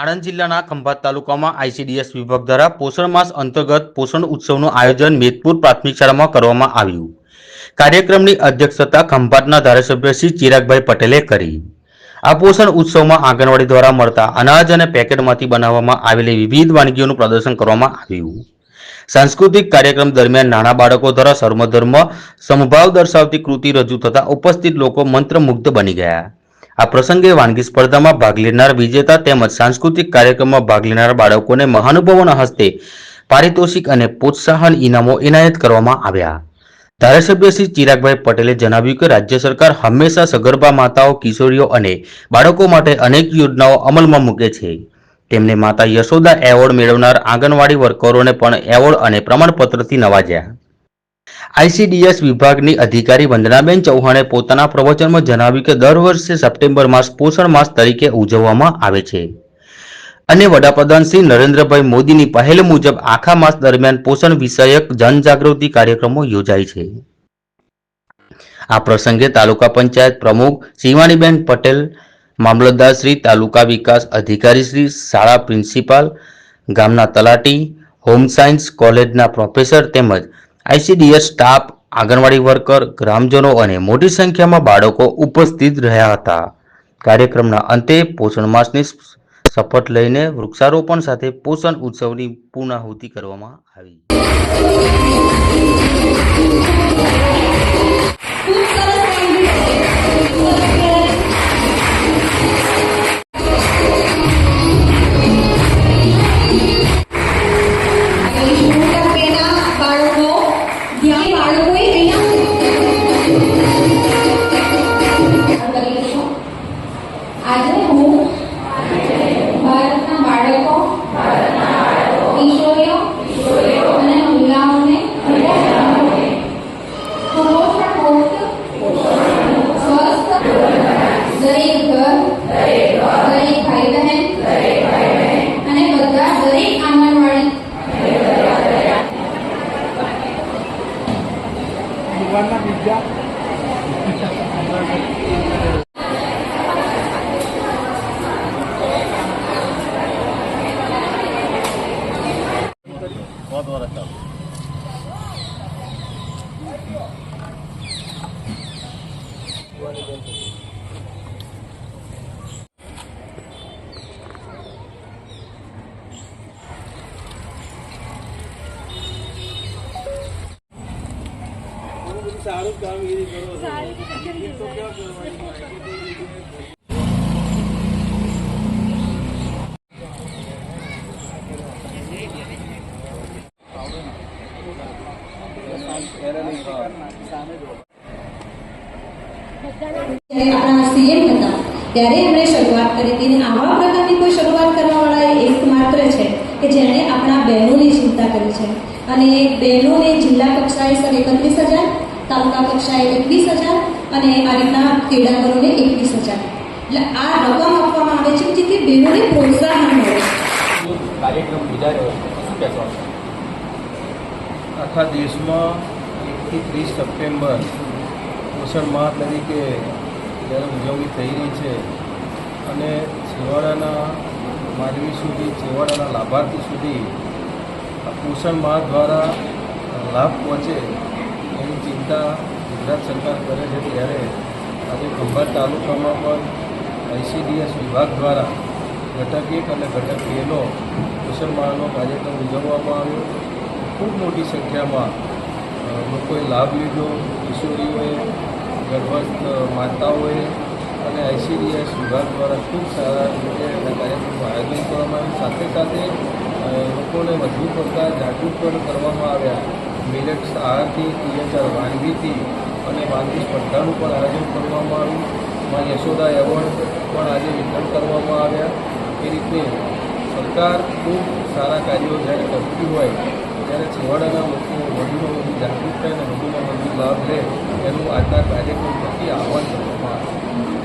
આણંદ જિલ્લાના ખંભાત તાલુકામાં આઈસીડીએસ વિભાગ દ્વારા પોષણ માસ અંતર્ગત પોષણ ઉત્સવનું આયોજન મેદપુર પ્રાથમિક શાળામાં કરવામાં આવ્યું. કાર્યક્રમની અધ્યક્ષતા ખંભાતના ધારાસભ્ય શ્રી ચિરાગભાઈ પટેલે કરી. આ પોષણ ઉત્સવમાં આંગણવાડી દ્વારા મળતા અનાજ અને પેકેટમાંથી બનાવવામાં આવેલી વિવિધ વાનગીઓનું પ્રદર્શન કરવામાં આવ્યું. સાંસ્કૃતિક કાર્યક્રમ દરમિયાન નાના બાળકો દ્વારા સર્વધર્મ સમભાવ દર્શાવતી કૃતિ રજૂ થતા ઉપસ્થિત લોકો મંત્રમુગ્ધ બની ગયા. આ પ્રસંગે વાનગી સ્પર્ધામાં ભાગ લેનાર વિજેતા તેમજ સાંસ્કૃતિક કાર્યક્રમમાં ભાગ લેનાર બાળકોને મહાનુભાવોના હસ્તે પારિતોષિક અને પ્રોત્સાહન ઇનામો એનાયત કરવામાં આવ્યા. ધારાસભ્ય શ્રી ચિરાગભાઈ પટેલે જણાવ્યું કે રાજ્ય સરકાર હંમેશા સગર્ભા માતાઓ, કિશોરીઓ અને બાળકો માટે અનેક યોજનાઓ અમલમાં મૂકે છે. તેમને માતા યશોદા એવોર્ડ મેળવનાર આંગણવાડી વર્કરોને પણ એવોર્ડ અને પ્રમાણપત્રથી નવાજ્યા. આઈસીડીએસ વિભાગની અધિકારી વંદનાબેન ચૌહાણે પોતાના પ્રવચનમાં જણાવ્યું કે દર વર્ષે સપ્ટેમ્બર માસ પોષણ માસ તરીકે ઉજવવામાં આવે છે. અને વડાપ્રધાન શ્રી નરેન્દ્રભાઈ મોદીની પહેલ મુજબ આખા માસ દરમિયાન પોષણ વિષયક જનજાગૃતિ કાર્યક્રમો યોજાય છે. આ પ્રસંગે તાલુકા પંચાયત પ્રમુખ શિવાણીબેન પટેલ, મામલતદાર શ્રી તાલુકા વિકાસ અધિકારી શ્રી શાળા પ્રિન્સિપાલ, ગામના તલાટી, હોમ સાયન્સ કોલેજના પ્રોફેસર તેમજ આઈસીડીએસ સ્ટાફ, આંગણવાડી વર્કર, ગ્રામજનો અને મોટી સંખ્યામાં બાળકો ઉપસ્થિત રહ્યા હતા. કાર્યક્રમના અંતે પોષણ માસની શપથ લઈને વૃક્ષારોપણ સાથે પોષણ ઉત્સવની પૂર્ણાહુતિ કરવામાં આવી. warna hijau. Thank you. સારું કામગીરી કરો તો ક્યાં કરવાની જ્યારે આપણા સીએમ હતા. ત્યારે એમણે શરૂઆત કરી હતી અને આવા પ્રકારની કોઈ શરૂઆત કરવાવાળા એક માત્ર છે કે જેણે આપણા બહેનોની ચિંતા કરી છે. અને બહેનોને જિલ્લા કક્ષાએ સર એકત્રીસ હજાર તાલુકા કક્ષાએ એકવીસ હજાર અને આ રીતના ક્રીડાકરોને એકવીસ હજાર. એટલે આ રકમ આપવામાં આવે છે જેથી બહેનોને પ્રોત્સાહન મળે. કાર્યક્રમ આખા દેશમાં એકથી ત્રીસ સપ્ટેમ્બર પોષણ માહ તરીકે જ્યારે ઉજવણી થઈ રહી છે અને છેવાડાના માનવી સુધી છેવાડાના લાભાર્થી સુધી પોષણ માહ દ્વારા લાભ પહોંચે એની ચિંતા ગુજરાત સરકાર કરે છે ત્યારે આજે ખંભાત તાલુકામાં પણ આઈસીડીએસ વિભાગ દ્વારા ઘટક એક અને ઘટક બેનો મુસલમાનો કાર્યક્રમ ઉજવવામાં આવ્યો. ખૂબ મોટી સંખ્યામાં લોકોએ લાભ લીધો. કિશોરીઓએ, ગર્ભસ્થ માતાઓએ અને આઈસીડીએસ વિભાગ દ્વારા ખૂબ સારા રીતે એના કાર્યક્રમનું આયોજન કરવામાં આવ્યું. સાથે સાથે લોકોને વધુ પડતા જાગૃત પણ કરવામાં આવ્યા. મિલેટ્સ આહારથી ટીએચઆર વાનગીથી અને વાનગી સ્પર્ધાનું પણ આયોજન કરવામાં આવ્યું. માં યશોદા એવોર્ડ પણ આજે વિતરણ કરવામાં આવ્યા. એ રીતે સરકાર ખૂબ સારા કાર્યો જ્યારે કરતી હોય, ત્યારે છેવાડાના લોકો વધુમાં વધુ થાય અને વધુમાં વધુ લાભ લે, એનું આજના કાર્યક્રમ થકી આહવાન કરવામાં આવે છે